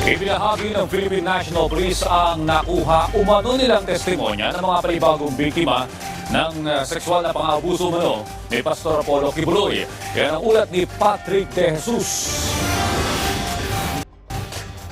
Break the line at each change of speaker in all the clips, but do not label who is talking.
Ibinahagi ng Philippine National Police ang nakuha umano nilang testimonya ng mga panibagong biktima ng uh, sexual na pang-abuso umano ni Pastor Apollo Kibuloy. Yan ang ulat ni Patrick De Jesus.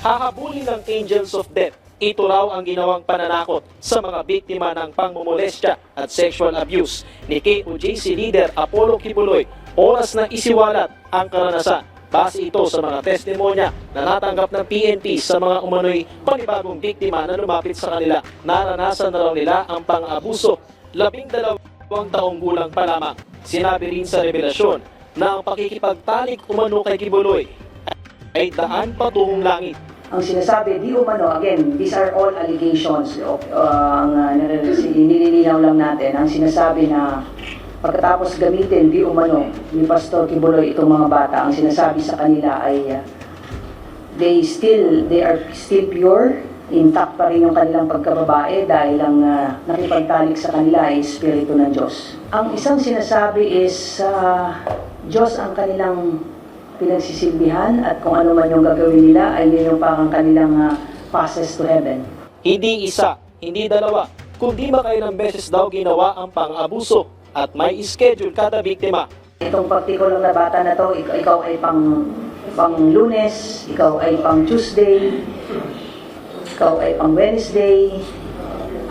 Hahabulin ng Angels of Death. Ito raw ang ginawang pananakot sa mga biktima ng pangmumolestya at sexual abuse ni KOJC leader Apollo Kibuloy oras na isiwalat ang karanasan. Base ito sa mga testimonya na natanggap ng PNP sa mga umano'y panibagong biktima na lumapit sa kanila. Naranasan na raw nila ang pang-abuso. Labing dalawang taong gulang pa lamang. Sinabi rin sa revelasyon na ang pakikipagtalik umano kay Kibuloy ay daan patungong langit.
Ang sinasabi, di umano, again, these are all allegations. Uh, ang uh, nililinaw lang natin, ang sinasabi na pagkatapos gamitin, di umano, ni Pastor Kibuloy itong mga bata, ang sinasabi sa kanila ay uh, they still, they are still pure, intact pa rin yung kanilang pagkababae dahil ang uh, nakipagtalik sa kanila ay Espiritu ng Diyos. Ang isang sinasabi is, uh, Diyos ang kanilang pinagsisilbihan at kung ano man yung gagawin nila ay yun yung parang kanilang uh, passes to heaven.
Hindi isa, hindi dalawa, kundi makailang beses daw ginawa ang pang-abuso at may schedule kada biktima.
Itong particular na bata na to, ik- ikaw ay pang pang lunes, ikaw ay pang Tuesday, ikaw ay pang Wednesday,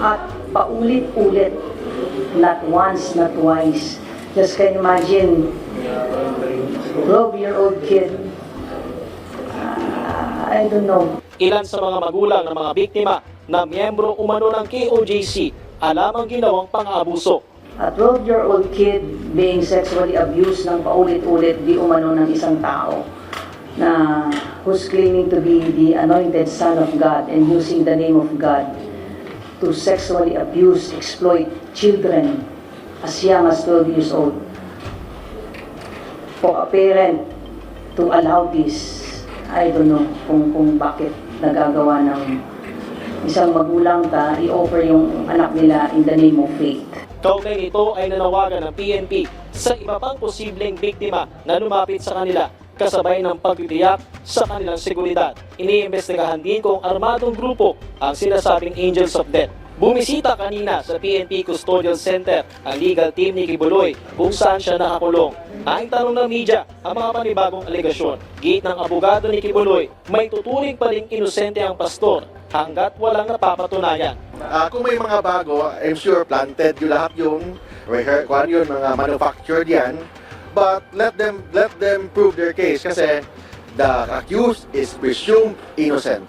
at paulit-ulit, not once, not twice. Just can you imagine, 12-year-old kid, ah, I don't know,
Ilan sa mga magulang ng mga biktima na miyembro umano ng KOJC alam ang ginawang pang-abuso.
A 12-year-old kid being sexually abused ng paulit-ulit di umano ng isang tao na who's claiming to be the anointed son of God and using the name of God to sexually abuse, exploit children as young as 12 years old. For a parent to allow this, I don't know kung, kung bakit nagagawa ng isang magulang ta i-offer yung anak nila in the name of faith.
Kaugnay nito ay nanawagan ng PNP sa iba pang posibleng biktima na lumapit sa kanila kasabay ng pagtitiyak sa kanilang seguridad. Iniimbestigahan din kung armadong grupo ang sinasabing Angels of Death. Bumisita kanina sa PNP Custodial Center ang legal team ni Kibuloy kung saan siya nakakulong. Ang tanong ng media ang mga panibagong alegasyon. Gate ng abogado ni Kibuloy, may tuturing pa rin inosente ang pastor hanggat walang napapatunayan.
Ah, kung may mga bago, I'm sure planted yung lahat yung ano yun, mga manufactured yan. But let them let them prove their case kasi the accused is presumed innocent.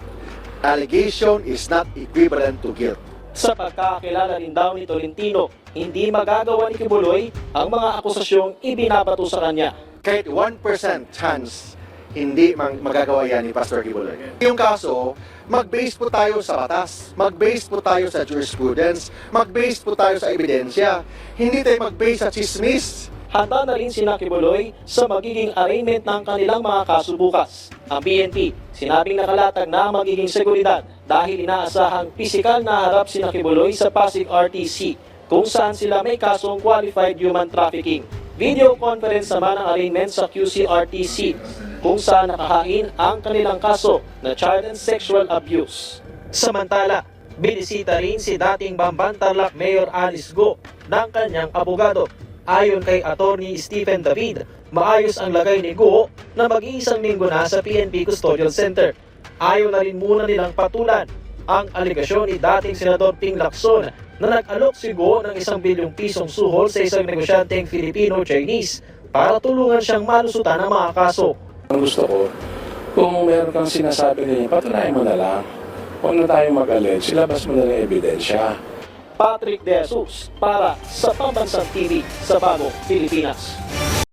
Allegation is not equivalent to guilt.
Sa pagkakakilala rin daw ni Tolentino, hindi magagawa ni Kibuloy ang mga akusasyong ibinabato sa kanya.
Kahit 1% chance hindi magagawa yan ni Pastor Kibuloy. Yung kaso, mag-base po tayo sa batas, mag-base po tayo sa jurisprudence, mag-base po tayo sa ebidensya. Hindi tayo mag-base sa chismis.
Handa na rin si Kibuloy sa magiging arraignment ng kanilang mga kaso bukas. Ang PNP, sinabing nakalatag na magiging seguridad dahil inaasahang pisikal na harap si Kibuloy sa Pasig RTC kung saan sila may kasong qualified human trafficking. Video conference naman ang arraignment sa QCRTC kung saan nakahain ang kanilang kaso na child and sexual abuse. Samantala, binisita rin si dating Bamban Tarlac Mayor Alice Go ng kanyang abogado Ayon kay Attorney Stephen David, maayos ang lagay ni Guo na mag-iisang linggo na sa PNP Custodial Center. Ayaw na rin muna nilang patulan ang aligasyon ni dating Senador Ping Lacson na nag-alok si Guo ng isang bilyong pisong suhol sa isang negosyanteng Filipino-Chinese para tulungan siyang malusutan ng mga kaso.
Ang gusto ko, kung meron kang sinasabi niya, patunayan mo na lang. Huwag na tayo mag-allege, ilabas mo na lang ebidensya.
Patrick De Jesus para sa Pambansang TV sa Bagong Pilipinas.